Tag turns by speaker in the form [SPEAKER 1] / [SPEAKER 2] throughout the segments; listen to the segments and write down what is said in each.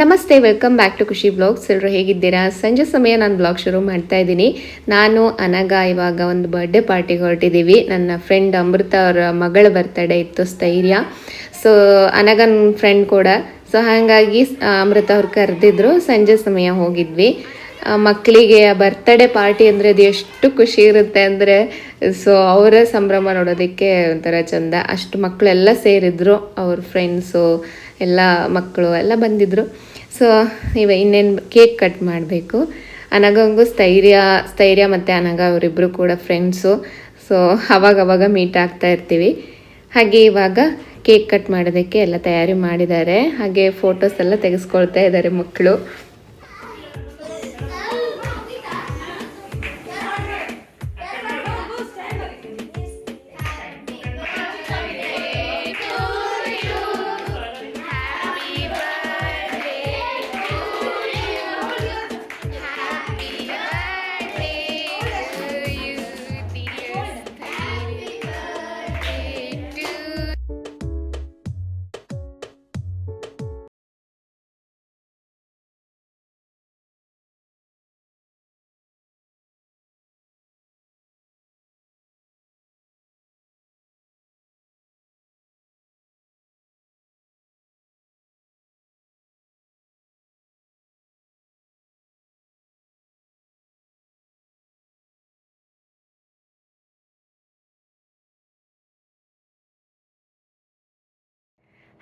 [SPEAKER 1] ನಮಸ್ತೆ, welcome back to Khushi blogs. ಎಲ್ಲರೂ ಹೇಗಿದ್ದೀರಾ? ಸಂಜೆ ಸಮಯ ನಾನು ಬ್ಲಾಗ್ ಶುರು ಮಾಡ್ತಾ ಇದ್ದೀನಿ. ನಾನು ಅನಗ ಇವಾಗ ಒಂದು ಬರ್ಡೇ ಪಾರ್ಟಿಗೆ ಹೊರಟಿದ್ದೀವಿ. ನನ್ನ ಫ್ರೆಂಡ್ ಅಮೃತ ಅವರ ಮಗಳ ಬರ್ತಡೇ ಇತ್ತು, ಸ್ಥೈರ್ಯ. ಸೊ ಅನಗನ್ ಫ್ರೆಂಡ್ ಕೂಡ. ಸೊ ಹಾಗಾಗಿ ಅಮೃತ ಅವ್ರು ಕರೆದಿದ್ರು. ಸಂಜೆ ಸಮಯ ಹೋಗಿದ್ವಿ. ಮಕ್ಕಳಿಗೆ ಬರ್ತ್ಡೇ ಪಾರ್ಟಿ ಅಂದರೆ ಅದು ಎಷ್ಟು ಖುಷಿ ಇರುತ್ತೆ ಅಂದರೆ ಸೊ ಅವರ ಸಂಭ್ರಮ ನೋಡೋದಕ್ಕೆ ಒಂಥರ ಚಂದ. ಅಷ್ಟು ಮಕ್ಕಳೆಲ್ಲ ಸೇರಿದ್ರು ಅವ್ರ ಫ್ರೆಂಡ್ಸು ಎಲ್ಲ ಮಕ್ಕಳು ಎಲ್ಲ ಬಂದಿದ್ದರು ಸೊ ಇವ ಇನ್ನೇನು ಕೇಕ್ ಕಟ್ ಮಾಡಬೇಕು. ಅನಗಂಗು ಸ್ಥೈರ್ಯ ಸ್ಥೈರ್ಯ ಮತ್ತು ಅನಗ ಅವರಿಬ್ಬರು ಕೂಡ ಫ್ರೆಂಡ್ಸು ಸೊ ಅವಾಗ ಅವಾಗ ಮೀಟ್ ಆಗ್ತಾ ಇರ್ತೀವಿ. ಹಾಗೆ ಇವಾಗ ಕೇಕ್ ಕಟ್ ಮಾಡೋದಕ್ಕೆ ಎಲ್ಲ ತಯಾರಿ ಮಾಡಿದ್ದಾರೆ. ಹಾಗೆ ಫೋಟೋಸ್ ಎಲ್ಲ ತೆಗೆಸ್ಕೊಳ್ತಾ ಇದ್ದಾರೆ ಮಕ್ಕಳು.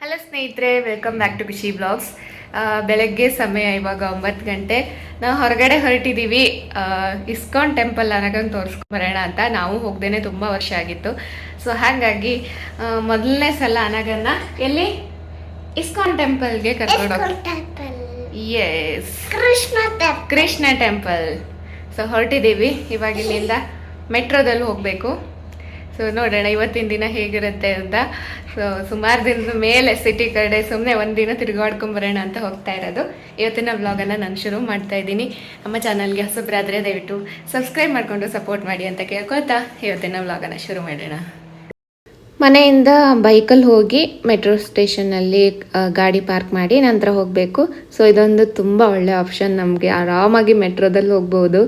[SPEAKER 1] ಹಲೋ ಸ್ನೇಹಿತರೆ welcome back to Khushi blogs ಬೆಳಗ್ಗೆ ಸಮಯ ಇವಾಗ ಒಂಬತ್ತು ಗಂಟೆ. ನಾವು ಹೊರಗಡೆ ಹೊರಟಿದ್ದೀವಿ ಇಸ್ಕಾನ್ ಟೆಂಪಲ್ ಅನಗಂಗೆ ತೋರಿಸ್ಕೊಂಬರೋಣ ಅಂತ. ನಾವು ಹೋಗ್ದೇನೆ ತುಂಬ ವರ್ಷ ಆಗಿತ್ತು. ಸೊ ಹಾಗಾಗಿ ಮೊದಲನೇ ಸಲ ಅನಗನ್ನ ಎಲ್ಲಿ? ಇಸ್ಕಾನ್ ಟೆಂಪಲ್ಗೆ ಕರ್ಕೊಂಡು yes
[SPEAKER 2] Krishna temple
[SPEAKER 1] Krishna temple so ಹೊರಟಿದ್ದೀವಿ ಇವಾಗಿಲ್ಲಿಂದ ಮೆಟ್ರೋದಲ್ಲಿ ಹೋಗಬೇಕು. ಸೊ ನೋಡೋಣ, ಇವತ್ತಿನ ದಿನ ಹೇಗಿರುತ್ತೆ ಅಂತ. ಸೊ ಸುಮಾರು ದಿನದ ಮೇಲೆ ಸಿಟಿ ಕಡೆ ಸುಮ್ಮನೆ ಒಂದಿನ ತಿರುಗಾಡ್ಕೊಂಬರೋಣ ಅಂತ ಹೋಗ್ತಾ ಇರೋದು. ಇವತ್ತಿನ ವ್ಲಾಗನ್ನು ನಾನು ಶುರು ಮಾಡ್ತಾ ಇದ್ದೀನಿ. ನಮ್ಮ ಚಾನಲ್ಗೆ ಹೊಸಬ್ರಾದರೆ ದಯವಿಟ್ಟು ಸಬ್ಸ್ಕ್ರೈಬ್ ಮಾಡಿಕೊಂಡು ಸಪೋರ್ಟ್ ಮಾಡಿ ಅಂತ ಕೇಳ್ಕೊಳ್ತಾ ಇವತ್ತಿನ ವ್ಲಾಗನ್ನು ಶುರು ಮಾಡೋಣ. ಮನೆಯಿಂದ ಬೈಕಲ್ಲಿ ಹೋಗಿ ಮೆಟ್ರೋ ಸ್ಟೇಷನಲ್ಲಿ ಗಾಡಿ ಪಾರ್ಕ್ ಮಾಡಿ ನಂತರ ಹೋಗಬೇಕು. ಸೊ, ಇದೊಂದು ತುಂಬ ಒಳ್ಳೆ ಆಪ್ಷನ್ ನಮಗೆ. ಆರಾಮಾಗಿ ಮೆಟ್ರೋದಲ್ಲಿ ಹೋಗ್ಬೋದು.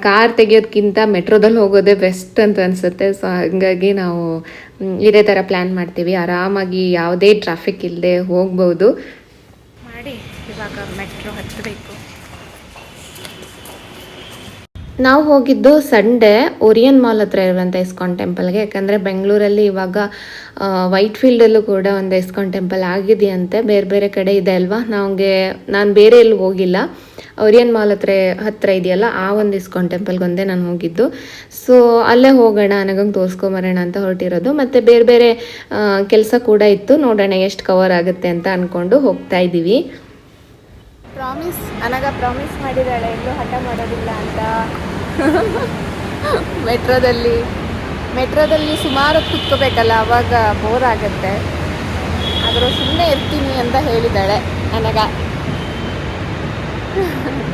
[SPEAKER 1] ಕಾರ್ ತೆಗಿಯೋದಕ್ಕಿಂತ ಮೆಟ್ರೋದಲ್ಲಿ ಹೋಗೋದೇ ಬೆಸ್ಟ್ ಅಂತ ಅನಿಸುತ್ತೆ. ಸೊ, ಹಾಗಾಗಿ ನಾವು ಇದೇ ಥರ ಪ್ಲ್ಯಾನ್ ಮಾಡ್ತೀವಿ. ಆರಾಮಾಗಿ ಯಾವುದೇ ಟ್ರಾಫಿಕ್ ಇಲ್ಲದೆ ಹೋಗ್ಬೋದು. ಮಾಡಿ ಇವಾಗ ಮೆಟ್ರೋ ಹತ್ತಬೇಕು ನಾವು ಹೋಗಿದ್ದು ಸಂಡೇ ಓರಿಯನ್ ಮಾಲ್ ಹತ್ರ ಇರುವಂಥ ಇಸ್ಕಾನ್ ಟೆಂಪಲ್ಗೆ ಯಾಕಂದರೆ ಬೆಂಗಳೂರಲ್ಲಿ ಇವಾಗ ವೈಟ್ ಫೀಲ್ಡಲ್ಲೂ ಕೂಡ ಒಂದು ಇಸ್ಕಾನ್ ಟೆಂಪಲ್ ಆಗಿದೆಯಂತೆ. ಬೇರೆ ಬೇರೆ ಕಡೆ ಇದೆ ಅಲ್ವಾ? ನಮಗೆ ನಾನು ಬೇರೆ ಎಲ್ಲೂ ಹೋಗಿಲ್ಲ. ಓರಿಯನ್ ಮಾಲ್ ಹತ್ರ ಹತ್ರ ಇದೆಯಲ್ಲ, ಆ ಒಂದು ಇಸ್ಕಾನ್ ಟೆಂಪಲ್ಗೆ ಒಂದೇ ನಾನು ಹೋಗಿದ್ದು. ಸೊ ಅಲ್ಲೇ ಹೋಗೋಣ ನನಗಂಗೆ ತೋರಿಸ್ಕೊಂಬರೋಣ ಅಂತ ಹೊರಟಿರೋದು. ಮತ್ತು ಬೇರೆ ಬೇರೆ ಕೆಲಸ ಕೂಡ ಇತ್ತು. ನೋಡೋಣ ಎಷ್ಟು ಕವರ್ ಆಗುತ್ತೆ ಅಂತ ಅಂದ್ಕೊಂಡು ಹೋಗ್ತಾ ಇದ್ದೀವಿ ಪ್ರಾಮಿಸ್ ಅನಗ ಪ್ರಾಮಿಸ್ ಮಾಡಿದ್ದಾಳೆ ಎಲ್ಲೂ ಹಠ ಮಾಡೋದಿಲ್ಲ ಅಂತ. ಮೆಟ್ರೋದಲ್ಲಿ. ಮೆಟ್ರೋದಲ್ಲಿ ಸುಮಾರು ಕುತ್ಕೋಬೇಕಲ್ಲ, ಅವಾಗ ಬೋರ್ ಆಗುತ್ತೆ. ಆದರೂ ಸುಮ್ಮನೆ ಇರ್ತೀನಿ ಅಂತ ಹೇಳಿದ್ದಾಳೆ ನನಗ.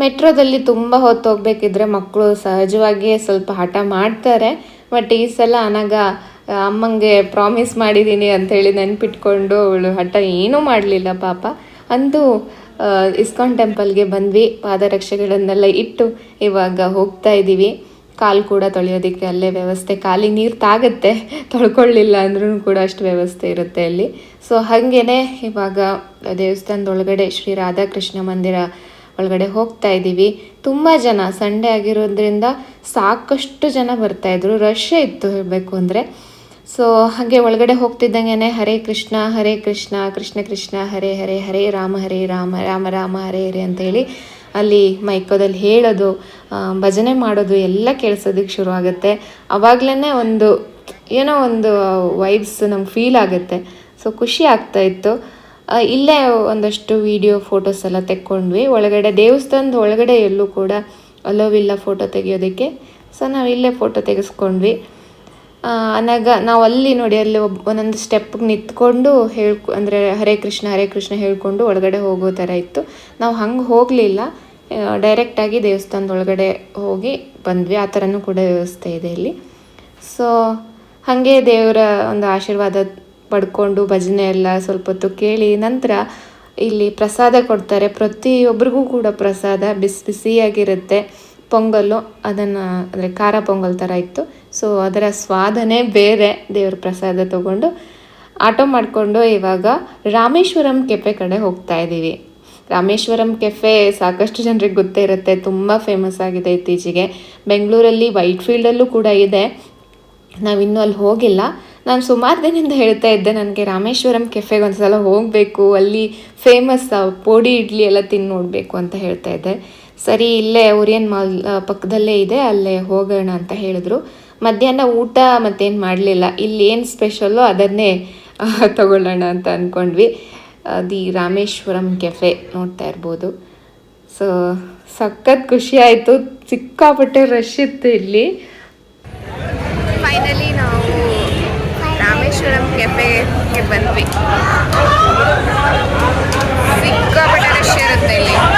[SPEAKER 1] ಮೆಟ್ರೋದಲ್ಲಿ ತುಂಬ ಹೊತ್ತು ಹೋಗಬೇಕಿದ್ರೆ ಮಕ್ಕಳು ಸಹಜವಾಗಿಯೇ ಸ್ವಲ್ಪ ಹಠ ಮಾಡ್ತಾರೆ. ಬಟ್ ಈ ಸಲ ಅನಗ ಅಮ್ಮಂಗೆ ಪ್ರಾಮಿಸ್ ಮಾಡಿದ್ದೀನಿ ಅಂಥೇಳಿ ನೆನ್ಪಿಟ್ಕೊಂಡು ಅವಳು ಹಠ ಏನೂ ಮಾಡಲಿಲ್ಲ ಪಾಪ. ಅಂತೂ ಇಸ್ಕಾನ್ ಟೆಂಪಲ್ಗೆ ಬಂದ್ವಿ. ಪಾದರಕ್ಷೆಗಳನ್ನೆಲ್ಲ ಇಟ್ಟು ಇವಾಗ ಹೋಗ್ತಾ ಇದ್ದೀವಿ ಕಾಲು ಕೂಡ ತೊಳೆಯೋದಕ್ಕೆ ಅಲ್ಲೇ ವ್ಯವಸ್ಥೆ. ಕಾಲಿಗೆ ನೀರು ತಾಗತ್ತೆ. ತೊಳ್ಕೊಳ್ಳಿಲ್ಲ ಅಂದ್ರೂ ಕೂಡ ಅಷ್ಟು ವ್ಯವಸ್ಥೆ ಇರುತ್ತೆ ಅಲ್ಲಿ. ಸೊ ಹಾಗೇನೆ ಇವಾಗ ದೇವಸ್ಥಾನದ ಒಳಗಡೆ ಶ್ರೀ ರಾಧಾಕೃಷ್ಣ ಮಂದಿರ ಒಳಗಡೆ ಹೋಗ್ತಾ ಇದ್ದೀವಿ ತುಂಬ ಜನ, ಸಂಡೇ ಆಗಿರೋದ್ರಿಂದ ಸಾಕಷ್ಟು ಜನ ಬರ್ತಾಯಿದ್ರು ರಶ್ ಇತ್ತು ಹೇಳಬೇಕು ಅಂದರೆ. ಸೊ ಹಾಗೆ ಒಳಗಡೆ ಹೋಗ್ತಿದ್ದಂಗೆ ಹರೇ ಕೃಷ್ಣ ಹರೇ ಕೃಷ್ಣ ಕೃಷ್ಣ ಕೃಷ್ಣ, ಹರೇ ಹರೇ ಹರೇ ರಾಮ ಹರೇ ರಾಮ ರಾಮ ರಾಮ, ಹರೇ ಹರೇ ಅಂತೇಳಿ ಅಲ್ಲಿ ಮೈಕೋದಲ್ಲಿ ಹೇಳೋದು ಭಜನೆ ಮಾಡೋದು ಎಲ್ಲ ಕೇಳಿಸೋದಕ್ಕೆ ಶುರು ಆಗುತ್ತೆ. ಆವಾಗಲೇ ಒಂದು, ಏನೋ ಒಂದು ವೈಬ್ಸ್ ನಮ್ಗೆ ಫೀಲ್ ಆಗುತ್ತೆ. ಸೊ ಖುಷಿ ಆಗ್ತಾ ಇತ್ತು. ಇಲ್ಲೇ ಒಂದಷ್ಟು ವಿಡಿಯೋ ಫೋಟೋಸ್ ಎಲ್ಲ ತೆಕ್ಕೊಂಡ್ವಿ. ಒಳಗಡೆ ದೇವಸ್ಥಾನದ ಒಳಗಡೆ ಎಲ್ಲೂ ಕೂಡ ಅಲೋವಿಲ್ಲ ಫೋಟೋ ತೆಗೆಯೋದಕ್ಕೆ. ಸೊ ನಾವು ಇಲ್ಲೇ ಫೋಟೋ ತೆಗೆಸ್ಕೊಂಡ್ವಿ. ಅನಾಗ ನಾವು ಅಲ್ಲಿ ನೋಡಿ, ಅಲ್ಲಿ ಒಬ್ಬ ಒಂದೊಂದು ಸ್ಟೆಪ್ಗೆ ನಿಂತ್ಕೊಂಡು ಹೇಳ್ಕೊ, ಅಂದರೆ ಹರೇ ಕೃಷ್ಣ ಹರೇ ಕೃಷ್ಣ ಹೇಳ್ಕೊಂಡು ಒಳಗಡೆ ಹೋಗೋ ಥರ ಇತ್ತು. ನಾವು ಹಂಗೆ ಹೋಗಲಿಲ್ಲ. ಡೈರೆಕ್ಟಾಗಿ ದೇವಸ್ಥಾನದ ಒಳಗಡೆ ಹೋಗಿ ಬಂದ್ವಿ. ಆ ಥರನೂ ಕೂಡ ವ್ಯವಸ್ಥೆ ಇದೆ ಇಲ್ಲಿ. ಸೊ ಹಾಗೆ ದೇವರ ಒಂದು ಆಶೀರ್ವಾದ ಪಡ್ಕೊಂಡು ಭಜನೆ ಎಲ್ಲ ಸ್ವಲ್ಪ ಹೊತ್ತು ಕೇಳಿ ನಂತರ ಇಲ್ಲಿ ಪ್ರಸಾದ ಕೊಡ್ತಾರೆ. ಪ್ರತಿಯೊಬ್ಬರಿಗೂ ಕೂಡ ಪ್ರಸಾದ ಬಿಸಿ, ಬಿಸಿಯಾಗಿರುತ್ತೆ. ಪೊಂಗಲ್ಲು ಅದನ್ನು ಅಂದರೆ ಖಾರ ಪೊಂಗಲ್ ಥರ ಇತ್ತು. ಸೊ ಅದರ ಸ್ವಾದನೇ ಬೇರೆ ದೇವ್ರ ಪ್ರಸಾದ ತಗೊಂಡು ಆಟೋ ಮಾಡಿಕೊಂಡು ಇವಾಗ ರಾಮೇಶ್ವರಂ ಕೆಫೆ ಕಡೆ ಹೋಗ್ತಾ ಇದ್ದೀವಿ ರಾಮೇಶ್ವರಂ ಕೆಫೆ ಸಾಕಷ್ಟು ಜನರಿಗೆ ಗೊತ್ತೇ ಇರುತ್ತೆ, ತುಂಬ ಫೇಮಸ್ ಆಗಿದೆ ಇತ್ತೀಚೆಗೆ. ಬೆಂಗಳೂರಲ್ಲಿ ವೈಟ್ ಫೀಲ್ಡಲ್ಲೂ ಕೂಡ ಇದೆ. ನಾವು ಇನ್ನೂ ಅಲ್ಲಿ ಹೋಗಿಲ್ಲ. ನಾನು ಸುಮಾರು ದಿನದಿಂದ ಹೇಳ್ತಾ ಇದ್ದೆ, ನನಗೆ ರಾಮೇಶ್ವರಂ ಕೆಫೆಗೆ ಒಂದು ಸಲ ಹೋಗಬೇಕು, ಅಲ್ಲಿ ಫೇಮಸ್ ಪೋಡಿ ಇಡ್ಲಿ ಎಲ್ಲ ತಿಂದು ನೋಡಬೇಕು ಅಂತ ಹೇಳ್ತಾ ಇದ್ದೆ. ಸರಿ, ಇಲ್ಲೇ ಉರಿಯನ್ ಮಾಲ್ ಪಕ್ಕದಲ್ಲೇ ಇದೆ, ಅಲ್ಲೇ ಹೋಗೋಣ ಅಂತ ಹೇಳಿದ್ರು. ಮಧ್ಯಾಹ್ನ ಊಟ ಮತ್ತೇನು ಮಾಡಲಿಲ್ಲ. ಇಲ್ಲಿ ಏನು ಸ್ಪೆಷಲ್ಲೋ ಅದನ್ನೇ ತಗೊಳ್ಳೋಣ ಅಂತ ಅಂದ್ಕೊಂಡ್ವಿ ದಿ ರಾಮೇಶ್ವರಂ ಕೆಫೆ ನೋಡ್ತಾ ಇರ್ಬೋದು. ಸೊ, ಸಖತ್ ಖುಷಿ ಆಯಿತು. ಸಿಕ್ಕಾಪಟ್ಟೆ ರಶ್ ಇತ್ತು ಇಲ್ಲಿ. ಫೈನಲಿ ನಾವು ರಾಮೇಶ್ವರಂ ಕೆಫೆಗೆ ಬಂದ್ವಿ. ಸಿಕ್ಕಾಪಟ್ಟೆ ರಶ್ ಇರುತ್ತೆ ಇಲ್ಲಿ.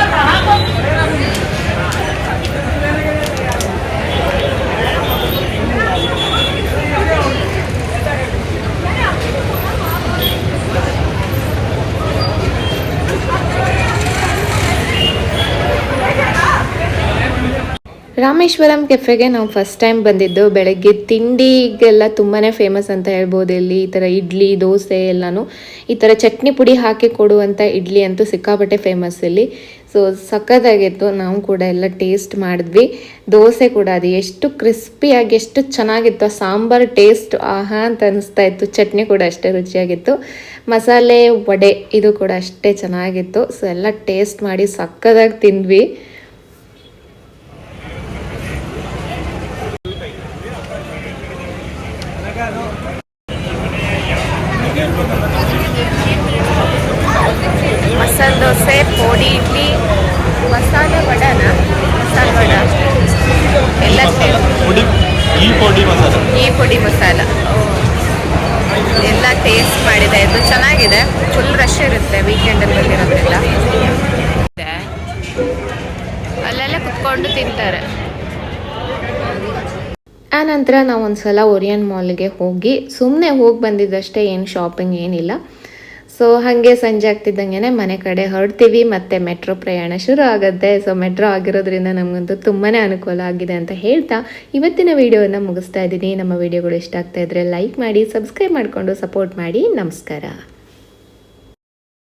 [SPEAKER 1] ರಾಮೇಶ್ವರಂ ಕೆಫೆಗೆ ನಾವು ಫಸ್ಟ್ ಟೈಮ್ ಬಂದಿದ್ದು ಬೆಳಗ್ಗೆ ತಿಂಡಿಗೆಲ್ಲ ತುಂಬಾ ಫೇಮಸ್ ಅಂತ ಹೇಳ್ಬೋದು. ಇಲ್ಲಿ ಈ ಥರ ಇಡ್ಲಿ, ದೋಸೆ ಎಲ್ಲನೂ. ಈ ಥರ ಚಟ್ನಿ ಪುಡಿ ಹಾಕಿ ಕೊಡುವಂಥ ಇಡ್ಲಿ ಅಂತೂ ಸಿಕ್ಕಾಪಟ್ಟೆ ಫೇಮಸ್ ಇಲ್ಲಿ. ಸೊ ಸಖತ್ತಾಗಿತ್ತು. ನಾವು ಕೂಡ ಎಲ್ಲ ಟೇಸ್ಟ್ ಮಾಡಿದ್ವಿ. ದೋಸೆ ಕೂಡ ಅದು ಎಷ್ಟು ಕ್ರಿಸ್ಪಿಯಾಗಿ ಎಷ್ಟು ಚೆನ್ನಾಗಿತ್ತು. ಆ ಸಾಂಬಾರ್ ಟೇಸ್ಟ್ ಆಹಾ ಅಂತ ಅನಿಸ್ತಾ ಇತ್ತು. ಚಟ್ನಿ ಕೂಡ ಅಷ್ಟೇ ರುಚಿಯಾಗಿತ್ತು. ಮಸಾಲೆ ವಡೆ ಇದು ಕೂಡ ಅಷ್ಟೇ ಚೆನ್ನಾಗಿತ್ತು. ಸೊ ಎಲ್ಲ ಟೇಸ್ಟ್ ಮಾಡಿ ಸಕ್ಕದಾಗಿ ತಿಂದ್ವಿ ಮಸಾಲೆ ಪೋಡಿ ಇಡ್ಲಿ ಮಸಾಲೆ ವಡನ? ಮಸಾಲೆ ವಡ. ಎಲ್ಲ
[SPEAKER 2] ಈ ಪುಡಿ ಮಸಾಲ.
[SPEAKER 1] ಈ ಪುಡಿ ಮಸಾಲ. ಎಲ್ಲ ಟೇಸ್ಟ್ ಮಾಡಿದೆ. ಇದು ಚೆನ್ನಾಗಿದೆ. ಫುಲ್ ರಶ್ ಇರುತ್ತೆ ವೀಕೆಂಡಲ್ಲಿ ಬಂದಿರೋದ್ರಿಂದ. ಅಲ್ಲೆಲ್ಲ ಕುತ್ಕೊಂಡು ತಿಂತಾರೆ. ಆನಂತರ ನಂತರ ನಾವು ಒಂದ್ಸಲ ಒರಿಯನ್ ಮಾಲ್ಗೆ ಹೋಗಿ ಸುಮ್ಮನೆ ಹೋಗಿ ಬಂದಿದ್ದಷ್ಟೇ ಏನು ಶಾಪಿಂಗ್ ಏನಿಲ್ಲ. ಸೊ ಹಾಗೆ ಸಂಜೆ ಆಗ್ತಿದ್ದಂಗೆ ಮನೆ ಕಡೆ ಹೊರಡ್ತೀವಿ, ಮತ್ತು ಮೆಟ್ರೋ ಪ್ರಯಾಣ ಶುರು ಆಗುತ್ತೆ. ಸೊ ಮೆಟ್ರೋ ಆಗಿರೋದ್ರಿಂದ ನಮಗಂತೂ ತುಂಬಾ ಅನುಕೂಲ ಆಗಿದೆ ಅಂತ ಹೇಳ್ತಾ ಇವತ್ತಿನ ವಿಡಿಯೋನ ಮುಗಿಸ್ತಾ ಇದ್ದೀನಿ. ನಮ್ಮ ವಿಡಿಯೋಗಳು ಇಷ್ಟ ಆಗ್ತಾ ಇದ್ರೆ ಲೈಕ್ ಮಾಡಿ ಸಬ್ಸ್ಕ್ರೈಬ್ ಮಾಡಿಕೊಂಡು ಸಪೋರ್ಟ್ ಮಾಡಿ. ನಮಸ್ಕಾರ.